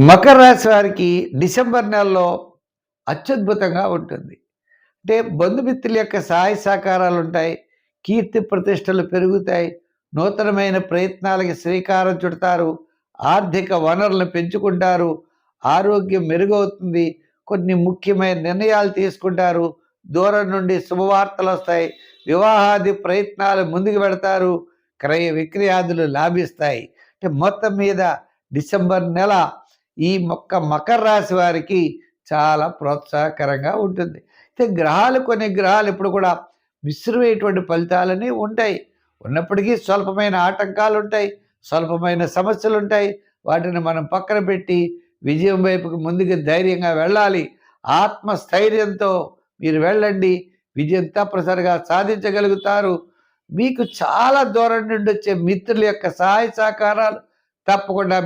మకర రాశి వారికి డిసెంబర్ నెలలో అత్యద్భుతంగా ఉంటుంది. అంటే బంధుమిత్రుల యొక్క సహాయ సహకారాలు ఉంటాయి. కీర్తి ప్రతిష్టలు పెరుగుతాయి. నూతనమైన ప్రయత్నాలకి శ్రీకారం చుడతారు. ఆర్థిక వనరులను పెంచుకుంటారు. ఆరోగ్యం మెరుగవుతుంది. కొన్ని ముఖ్యమైన నిర్ణయాలు తీసుకుంటారు. దూరం నుండి శుభవార్తలు వస్తాయి. వివాహాది ప్రయత్నాలు ముందుకు పెడతారు. క్రయ విక్రయాదులు లాభిస్తాయి. అంటే మొత్తం మీద డిసెంబర్ నెల ఈ మొక్క మకర రాశి వారికి చాలా ప్రోత్సాహకరంగా ఉంటుంది. అయితే గ్రహాలు కొన్ని గ్రహాలు ఇప్పుడు కూడా మిశ్రమైనటువంటి ఫలితాలని ఉంటాయి. ఉన్నప్పటికీ స్వల్పమైన ఆటంకాలు ఉంటాయి స్వల్పమైన సమస్యలు ఉంటాయి. వాటిని మనం పక్కన పెట్టి విజయం వైపుకి ముందుకు ధైర్యంగా వెళ్ళాలి. ఆత్మస్థైర్యంతో మీరు వెళ్ళండి. విజయం తప్పనిసరిగా సాధించగలుగుతారు. మీకు చాలా దూరం నుండి వచ్చే మిత్రుల యొక్క సహాయ సహకారాలు తప్పకుండా